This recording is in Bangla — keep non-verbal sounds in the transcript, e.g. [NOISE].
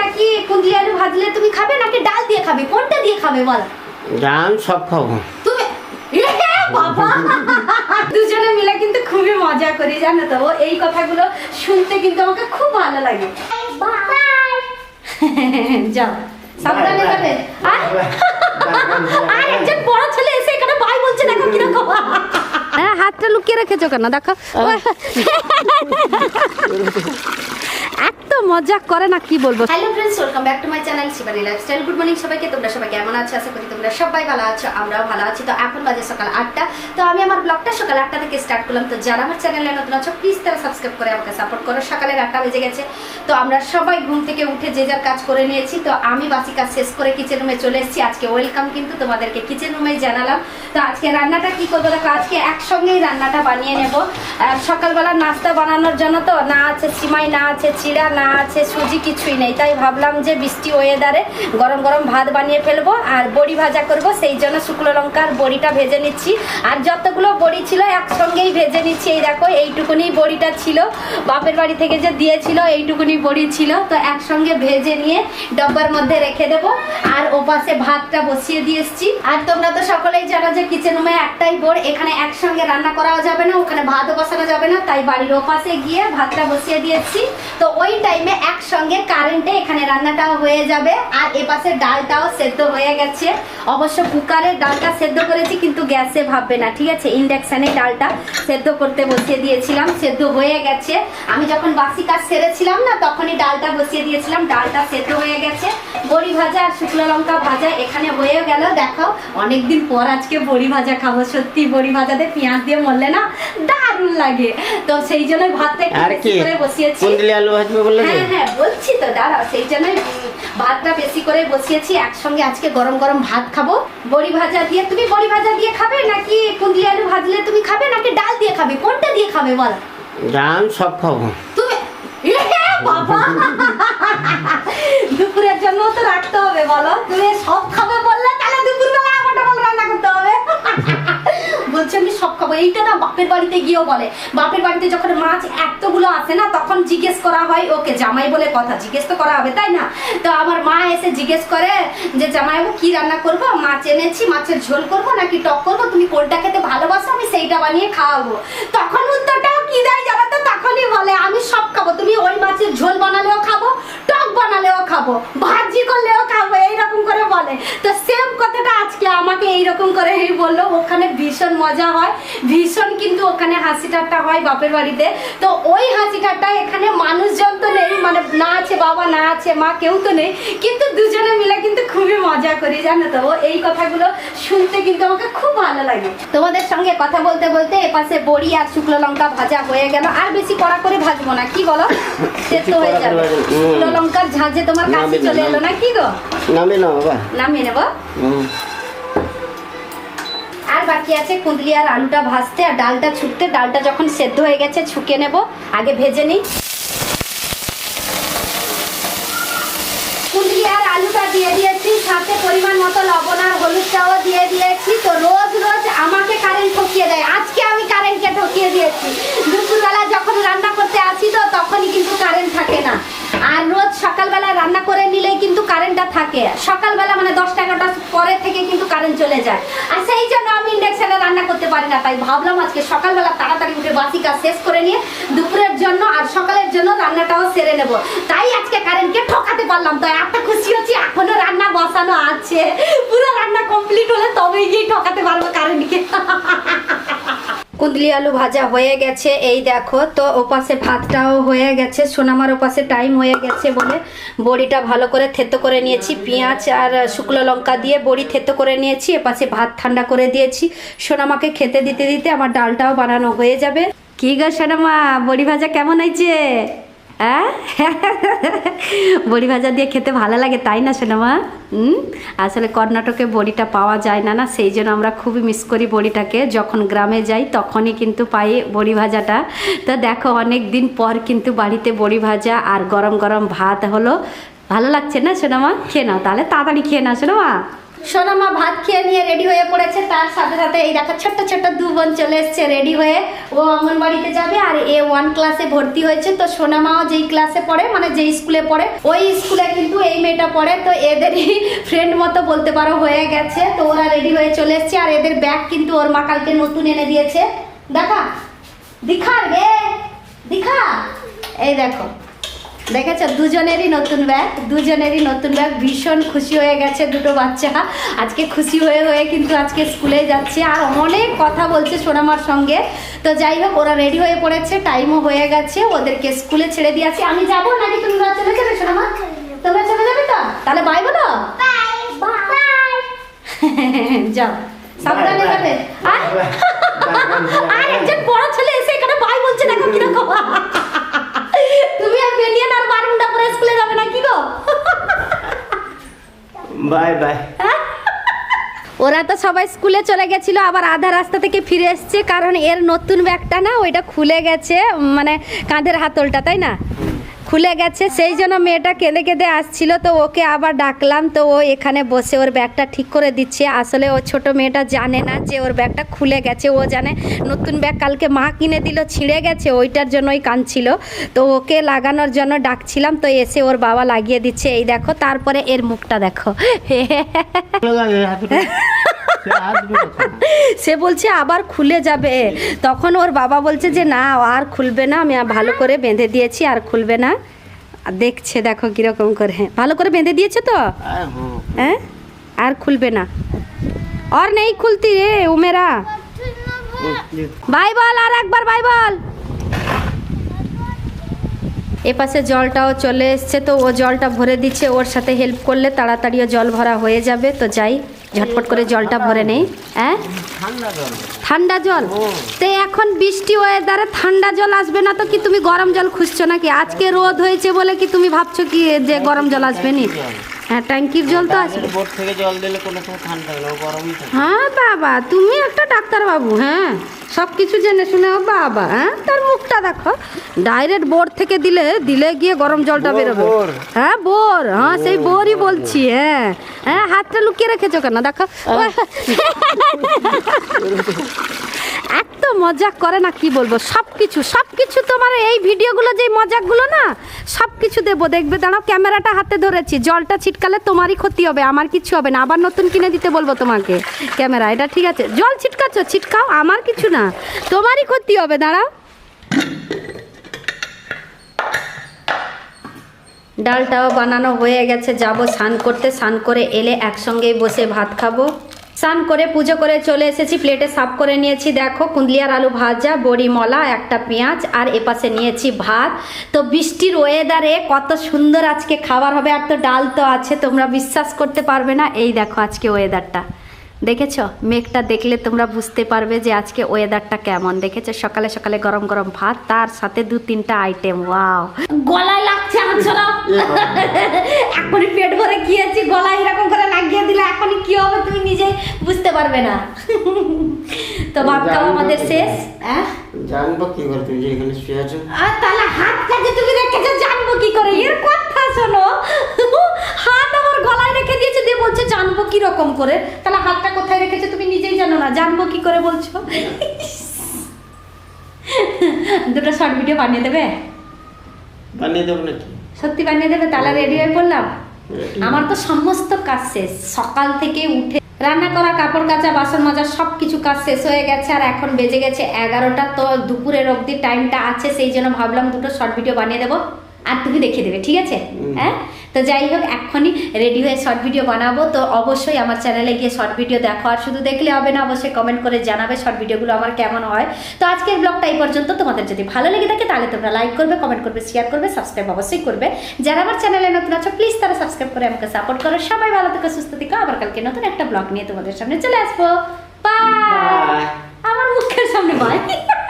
নাকি কুন্দলি আলু ভাজলে তুমি খাবে নাকি ডাল দিয়ে খাবে? কোনটা দিয়ে খাবে বল? ডাল সব খাব। তুমি বাবা! দুজনে মিলে কিন্তু খুবই মজা করি জানো তো। এই কথাগুলো শুনতে কিন্তু আমাকে খুব ভালো লাগে। যাও। সাবধানে. যাবে। আর আর একজন বড় ছেলে এসে এখানে বাই বলছে দেখো কীরকম। হ্যাঁ হাতটা লুকিয়ে রেখেছো কেন? দেখো। [LAUGHS] মজা করে না, কি বলব? Hello welcome back to my channel lifestyle good morning সবাইকে, তোমরা সবাই কেমন আছো? আশা করি তোমরা সবাই ভালো আছো, আমরাও ভালো আছি। তো এখন বাজে সকাল তো আমি আমার ব্লগটা সকাল থেকে স্টার্ট করলাম। তো যারা আমার চ্যানেলে নতুন আছো প্লিজ তারা সাবস্ক্রাইব করে আমাকে সাপোর্ট করো। বেজে গেছে। তো আমরা সবাই ঘুম থেকে উঠে যে যার কাজ করে নিয়েছি। তো আমি বাসি কাজ শেষ করে কিচেন রুমে চলে এসেছি। আজকে ওয়েলকাম কিন্তু তোমাদেরকে কিচেন রুমেই জানালাম। তো আজকে রান্নাটা কি করব? দেখো, আজকে একসঙ্গেই রান্নাটা বানিয়ে নেব। সকালবেলা নাস্তা বানানোর জন্য তো না আছে সিমাই, না আছে চিড়া আছে, সুজি কিছুই নেই। তাই ভাবলাম যে বৃষ্টি ওয়েদারে গরম গরম ভাত বানিয়ে ফেলব আর বড়ি ভাজা করব। সেই জন্য শুকনো লঙ্কার বড়িটা ভেজে নিচ্ছি। আর যতগুলো বড়ি ছিল একসঙ্গেই ভেজে নিচ্ছি। এই দেখো, এইটুকুনি বড়িটা ছিল। বাপের বাড়ি থেকে যে দিয়েছিল, এইটুকুনি বড়ি ছিল। তো একসঙ্গে ভেজে নিয়ে ডব্বার মধ্যে রেখে দেবো। আর ওপাশে ভাতটা বসিয়ে দিয়ে এসছি। আর তোমরা তো সকলেই জানো যে কিচেন রুমে একটাই বোর্ড এখানে একসঙ্গে রান্না করাও যাবে না, ওখানে ভাতও বসানো যাবে না। তাই বাড়ির ওপাশে গিয়ে ভাতটা বসিয়ে দিয়েছি তো ওই টাইমে একসঙ্গে কারেন্টে এখানে রান্নাটাও হয়ে যাবে। আর এপাশে ডালটাও সেদ্ধ হয়ে গেছে। অবশ্য কুকারে ডালটা সেদ্ধ করেছি, কিন্তু গ্যাসে ভাববে না, ঠিক আছে? ইন্ডাকশানে ডালটা সেদ্ধ করতে বসিয়ে দিয়েছিলাম, সেদ্ধ হয়ে গেছে। আমি যখন বাসি কাজ সেরেছিলাম না, তখনই ডালটা বসিয়ে দিয়েছিলাম, ডালটা সেদ্ধ হয়ে গেছে। বড়ি ভাজা আর শুকনো লঙ্কা ভাজা এখানে হয়ে গেল। দেখো, অনেকদিন পর আজকে বড়ি ভাজা খাব, সত্যি বড়ি ভাজাতে পেঁয়াজ দিয়ে মরলে না দারুণ লাগে। তো সেই জন্য ভাতটা একটু করে বসিয়েছি। কুন্দলি আলু ভাজবে বললে যে? হ্যাঁ হ্যাঁ বলছি তো দাঁড়াও সেই জন্যই উম, ভাতটা বেশি করে বসিয়েছি। একসঙ্গে আজকে গরম গরম ভাত খাব। বড়ি ভাজা দিয়ে তুমি বড়ি ভাজা দিয়ে খাবে নাকি কুন্দলি আলু ভাজলে তুমি খাবে নাকি ডাল দিয়ে খাবে? কোনটা দিয়ে খাবে বল? ডাল সব খাব। তুমি বাবা! দুপুরের জন্য তো রাখতে হবে বলো। তুমি সব খাবে বললে তাহলে দুপুরবেলা আমার ডবল রান্না করতে হবে বলছে আমি সব খাব এইটা না বাপের বাড়িতে গিয়েও বলে। বাপের বাড়িতে যখন মাছ এতগুলো আসে না, তখন জিজ্ঞেস করা হয়, ওকে, জামাই বলে কথা, জিজ্ঞেস তো করা হবে, তাই না? তো আমার মা এসে জিজ্ঞেস করে যে, জামাইবাবু, কি রান্না করব? মাছ এনেছি, মাছের ঝোল করব, নাকি টক করব? তুমি কোনটা খেতে ভালোবাসো, আমি সেইটা বানিয়ে খাওয়াবো। তখন উত্তরটাও কি দেয় জানো তো? তখনই বলে, আমি সব খাব, তুমি ওই মাছের ঝোল বানালেও খাব, টক বানালেও খাব ভাজি করলেও খাব এইরকম করে বলে। তো সেম কথাটা আজকে আমাকে এইরকম করে বলল ওখানে ভীষণ মজা হয় ভীষণ কিন্তু ওখানে হাসি ঠাট্টা হয় বাপের বাড়িতে। তো ওই হাসি ঠাট্টা এখানে মানুষজন তো নেই মানে না আছে বাবা না আছে মা কেউ তো নেই কিন্তু দুজনে মিলে কিন্তু খুবই মজা করি জানো তো? এই কথাগুলো শুনতে কিন্তু আমাকে খুব ভালো লাগে। তোমাদের সঙ্গে কথা বলতে বলতে এপাশে বড়ি আর শুকনো লঙ্কা ভাজা হয়ে গেল। আর বেশি কড়া করে ভাজবো না কি বলো? [LAUGHS] সেদ্ধ হয়ে যাবে। শুকনো হুম। শুকনো ঝাঁঝে তোমার কাছে চলে এলো না কি গো? নামে না বাবা। নামিয়ে নেব। আর বাকি আছে কুঁদলি আর আলুটা ভাজতে আর ডালটা ছুটতে। ডালটা যখন সেদ্ধ হয়ে গেছে ছুকে নেব। আগে ভেজে নিই। কুঁদলি আর আলুটা দিয়ে দিয়েছি সাথে পরিমাণ মতো লবণ আর হলুদটাও দিয়ে দিয়েছি। তো রোজ রোজ আমাকে কারেন্ট ঠকিয়ে দেয়। আজকে আমি কারেন্টকে ঠকিয়ে দিয়েছি। দুপুরবেলা যখন রান্না করতে আসি তো তখনই কিন্তু কারেন্ট থাকে না। আর রোজ সকালবেলা রান্না করে নিলেই কিন্তু কারেন্টটা থাকে। সকালবেলা মানে দশটা এগারোটার পরে থেকে কিন্তু কারেন্ট চলে যায়। আর সেই জন্য আমি ইন্ডাকশনে রান্না করতে পারি না, তাই ভাবলাম আজকে সকালবেলা তাড়াতাড়ি উঠে বাসি কাজ শেষ করে নিয়ে দুপুরের জন্য আর সকালের জন্য রান্নাটাও সেরে নেব। তাই আজকে কারেন্টকে ঠকাতে পারলাম তো এত খুশি হচ্ছি, এখনও রান্না বসানো আছে। পুরো রান্না কমপ্লিট হলে তবেই গিয়ে ঠকাতে পারব কারেন্টকে। কুন্দলি আলু ভাজা হয়ে গেছে। এই দেখো, তো ওপাশে ভাতটাও হয়ে গেছে। সোনামার ওপাশে টাইম হয়ে গেছে বলে বড়িটা ভালো করে থেতো করে নিয়েছি। পেঁয়াজ আর শুকনো লঙ্কা দিয়ে বড়ি থেতো করে নিয়েছি। এপাশে ভাত ঠান্ডা করে দিয়েছি। সোনামাকে খেতে দিতে দিতে আমার ডালটাও বানানো হয়ে যাবে। কি গো সোনামা, বড়ি ভাজা কেমন হয়েছে? বড়ি ভাজা দিয়ে খেতে ভালো লাগে, তাই না সোনামা? হুম? আসলে কর্ণাটকে বড়িটা পাওয়া যায় না না, সেই জন্য আমরা খুবই মিস করি বড়িটাকে। যখন গ্রামে যাই তখনই কিন্তু পাই বড়ি ভাজাটা তো দেখো অনেক দিন পর কিন্তু বাড়িতে বড়ি ভাজা আর গরম গরম ভাত হলো। ভালো লাগছে না সোনামা? খেয়ে নাও, তাহলে তাড়াতাড়ি খেয়ে নাও সোনামা। সোনামা ভাত খেয়ে নিয়ে রেডি হয়ে পড়েছে। তার সাথে সাথে এই দেখো ছোট্ট ছোট্ট দু বোন চলে এসছে রেডি হয়ে। ও অঙ্গনবাড়িতে যাবে আর এ ওয়ান ক্লাসে ভর্তি হয়েছে। তো সোনামাও যেই ক্লাসে পড়ে মানে যেই স্কুলে পড়ে, ওই স্কুলে কিন্তু এই মেয়েটা পড়ে। তো এদেরই [LAUGHS] ফ্রেন্ড মতো বলতে পারো হয়ে গেছে। তো ওরা রেডি হয়ে চলে এসছে আর এদের ব্যাগ কিন্তু ওর মা কালকে নতুন এনে দিয়েছে। দেখা? দিখা রে দিখা এই দেখো। দেখেছ? দুজনেরই নতুন ব্যাগ দুজনেরই নতুন ব্যাগ। ভীষণ খুশি হয়ে গেছে দুটো বাচ্চা। আজকে খুশি হয়ে হয়ে কিন্তু আজকে স্কুলে যাচ্ছে। আর অনেক কথা বলছে সোনামার সঙ্গে। তো যাই হোক ওরা রেডি হয়ে পড়েছে টাইমও হয়ে গেছে। ওদেরকে স্কুলে ছেড়ে দিয়ে আসি। আমি যাব নাকি তুমি ওরা চলে যাবে সোনামা? তোমরা চলে যাবে তো? তাহলে বাই বলো। [LAUGHS] যাও। সাবধানে. যাবে। আর [LAUGHS] আর একজন বড় ছেলে এসে এখানে বাই বলছে দেখো কীরকম। তুমি আর বারমুন্ডা পরে স্কুলে যাবে না কি গো? Bye bye. ওরা তো সবাই স্কুলে চলে গেছিল আবার আধা রাস্তা থেকে ফিরে এসছে কারণ এর নতুন ব্যাগটা না ওইটা খুলে গেছে মানে কাঁধের হাতলটা তাই না? খুলে গেছে। সেই জন্য মেয়েটা কেঁদে কেঁদে আসছিল। তো ওকে আবার ডাকলাম। তো ও এখানে বসে ওর ব্যাগটা ঠিক করে দিচ্ছে। আসলে ও ছোট মেয়েটা জানে না যে ওর ব্যাগটা খুলে গেছে। ও জানে নতুন ব্যাগ কালকে মা কিনে দিল ছিঁড়ে গেছে। ওইটার জন্যই কাঁদছিল। তো ওকে লাগানোর জন্য ডাকছিলাম। তো এসে ওর বাবা লাগিয়ে দিচ্ছে। এই দেখো তারপরে এর মুখটা দেখো। [LAUGHS] [LAUGHS] সে বলছে আবার খুলে যাবে। তখন ওর বাবা বলছে যে না আর খুলবে না আমি ভালো করে বেঁধে দিয়েছি আর খুলবে না। আর দেখছে দেখো কীরকম করে। ভালো করে বেঁধে দিয়েছে তো? হ্যাঁ আর খুলবে না। আর নেই খুলতি রে উমেরা। বাই বল আর একবার বাই বল। এপাশে জলটাও চলে এসছে তো ও জলটা ভরে দিচ্ছে ওর সাথে হেল্প করলে তাড়াতাড়িও জল ভরা হয়ে যাবে তো যাই। ঝটপট করে জলটা ভরে নেই হ্যাঁ? ঠান্ডা জল। তো এখন বৃষ্টি ওয়েদারে ঠান্ডা জল আসবে না তো কি তুমি গরম জল খুঁজছো নাকি? আজকে রোদ হয়েছে বলে কি তুমি ভাবছ কি যে গরম জল আসবে নি? হ্যাঁ ট্যাঙ্কির জল তো আসবে বোট থেকে জল দিলে কোনো সময় ঠান্ডা থাকে না গরমই থাকে। হ্যাঁ বাবা তুমি একটা ডাক্তার বাবু হ্যাঁ? সব কিছু জেনে শুনে ও বাবা হ্যাঁ? তার মুখটা দেখো ডাইরেক্ট বোর থেকে দিলে দিলে গিয়ে গরম জলটা বেরোবে। হ্যাঁ বোর হ্যাঁ সেই বোরই বলছি হ্যাঁ। হ্যাঁ হাতটা লুকিয়ে রেখেছো কেন? দেখো। [LAUGHS] মজাক করে না কি বলব? সব কিছু সব কিছু তোমার এই ভিডিওগুলো যে মজাকগুলো না সব কিছু দেবো। দেখবে দাঁড়াও, ক্যামেরাটা হাতে ধরেছি। জলটা ছিটকালে তোমারই ক্ষতি হবে, আমার কিছু হবে না। আবার নতুন কিনে দিতে বলব তোমাকে। ক্যামেরা, এটা ঠিক আছে। জল ছিটকাচ্ছ, ছিটকাও, আমার কিছু না। তোমারই ক্ষতি হবে, দাঁড়াও। ডালটাও বানানো হয়ে গেছে। যাব স্নান করতে, স্নান করে এলে একসঙ্গেই বসে ভাত খাব। স্নান করে পুজো করে চলে এসেছি। প্লেটে সাফ করে নিয়েছি। দেখো কুন্দলিয়ার আলু ভাজা, বড়ি মলা, একটা পেঁয়াজ, আর এপাশে নিয়েছি ভাত। তো বৃষ্টির ওয়েদারে কত সুন্দর আজকে খাবার হবে। আর তো ডাল তো আছে, তোমরা বিশ্বাস করতে পারবে না। এই দেখো আজকে ওয়েদারটা দেখেছ? মেঘটা দেখলে তোমরা বুঝতে পারবে যে আজকে ওয়েদারটা কেমন। দেখেছ? সকালে সকালে গরম গরম ভাত, তার সাথে দু তিনটা আইটেম ওয়াও গলায় লাগছে আঁচড়া এখনই পেট ভরে গিয়েছি গলায় এরকম করে লাগিয়ে দিলে এখনই কি হবে তুমি নিজেই বুঝতে পারবে না। তো ভাত খাওয়া আমাদের শেষ হ্যাঁ জানব কি করে তুমি এখানে শুয়ে আছো? আর তাহলে হাত কাজে তুমি রেখেছো জানব কি করে? এর কথা শোনো। হাত আমার গলায় রেখে দিয়েছে দিয়ে বলছে জানব কি রকম করে। তাহলে হাতটা কোথায় রেখেছে তুমি নিজেই জানো না জানব কি করে বলছো? দুটো শর্ট ভিডিও বানিয়ে দেবে? বানিয়ে দেবো নাকি? সত্যি বানিয়ে দেবে? তাহলে রেডি হয়ে পড়লাম? আমার তো সমস্ত কাজ শেষ। সকাল থেকে উঠে রান্না করা কাপড় কাচা বাসন মাজা সব কিছু কাজ শেষ হয়ে গেছে আর এখন বেজে গেছে এগারোটা। তো দুপুরের অবধি টাইমটা আছে সেই জন্য ভাবলাম দুটো শর্ট ভিডিও বানিয়ে দেবো। আর তুমি দেখিয়ে দেবে ঠিক আছে? হ্যাঁ? তো যাই হোক এখনই রেডি হয়ে শর্ট ভিডিও বানাবো। তো অবশ্যই আমার চ্যানেলে গিয়ে শর্ট ভিডিও দেখো। আর শুধু দেখলে হবে না অবশ্যই কমেন্ট করে জানাবে শর্ট ভিডিওগুলো আমার কেমন হয়। তো আজকের ব্লগটা এই পর্যন্ত। তোমাদের যদি ভালো লেগে থাকে তাহলে তোমরা লাইক করবে কমেন্ট করবে শেয়ার করবে সাবস্ক্রাইব অবশ্যই করবে। যারা আমার চ্যানেলে নতুন আছো প্লিজ তারা সাবস্ক্রাইব করে আমাকে সাপোর্ট করো। সবাই ভালো থেকে সুস্থ থেকো। আবার কালকে নতুন একটা ব্লগ নিয়ে তোমাদের সামনে চলে আসব। বাই আমার মুখের সামনে বাই